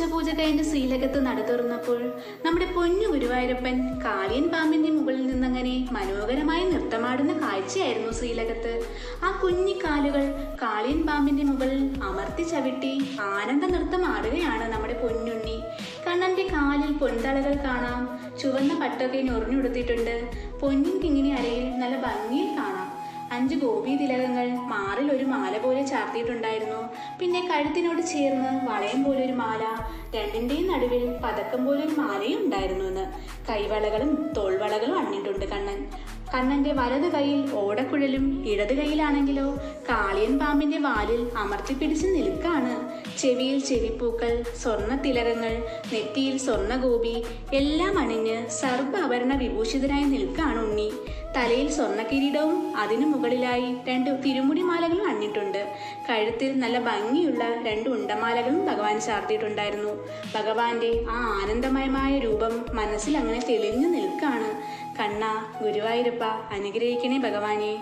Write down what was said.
ഉച്ചപൂജ കഴിഞ്ഞ് ശ്രീലകത്ത് നട തുറന്നപ്പോൾ നമ്മുടെ പൊന്നു ഗുരുവായൂരപ്പൻ കാളിയൻ പാമ്പിന്റെ മുകളിൽ നിന്നങ്ങനെ മനോഹരമായി നൃത്തമാടുന്ന കാഴ്ചയായിരുന്നു ശ്രീലകത്ത്. ആ കുഞ്ഞി കാലുകൾ കാളിയൻ പാമ്പിന്റെ മുകളിൽ അമർത്തി ചവിട്ടി ആനന്ദ നൃത്തം ആടുകയാണ് നമ്മുടെ പൊന്നുണ്ണി. കണ്ണന്റെ കാലിൽ പൊൻതളകൾ കാണാം. ചുവന്ന പട്ടൊക്കെ ഞൊറിഞ്ഞുടുത്തിട്ടുണ്ട്. പൊന്നിൻ കിങ്ങിനി അരയിൽ നല്ല ഭംഗിയിൽ കാണാം. അഞ്ച് ഗോപി തിലകങ്ങൾ മാറിൽ ഒരു മാല പോലെ ചാർത്തിയിട്ടുണ്ടായിരുന്നു. പിന്നെ കഴുത്തിനോട് ചേർന്ന് വളയം പോലെ ഒരു മാല രണ്ടിന്റെയും നടുവിൽ പതക്കം പോലെ ഒരു മാലയും ഉണ്ടായിരുന്നു എന്ന്. കൈവളകളും തോൾവളകളും അണിഞ്ഞിട്ടുണ്ട് കണ്ണൻ. കണ്ണന്റെ വലത് കൈയിൽ ഓടക്കുഴലും ഇടത് കൈയിലാണെങ്കിലോ കാളിയൻ പാമ്പിന്റെ വാലിൽ അമർത്തിപ്പിടിച്ച് നിൽക്കാണ്. ചെവിയിൽ ചെവിപ്പൂക്കൾ സ്വർണ തിലകങ്ങൾ നെറ്റിയിൽ സ്വർണഗോപി എല്ലാം അണിഞ്ഞ് സർവ ആഭരണ വിഭൂഷിതനായി നിൽക്കാണ് ഉണ്ണി. തലയിൽ സ്വർണ കിരീടവും അതിനു മുകളിലായി രണ്ട് തിരുമുടിമാലകളും അണിഞ്ഞിട്ടുണ്ട്. കഴുത്തിൽ നല്ല ഭംഗിയുള്ള രണ്ട് ഉണ്ടമാലകളും ഭഗവാൻ ചാർത്തിയിട്ടുണ്ടായിരുന്നു. ഭഗവാന്റെ ആ ആനന്ദമയമായ രൂപം മനസ്സിൽ അങ്ങനെ തെളിഞ്ഞു നിൽക്കാണ്. കണ്ണ ഗുരുവായൂരപ്പ അനുഗ്രഹിക്കണേ ഭഗവാനെ.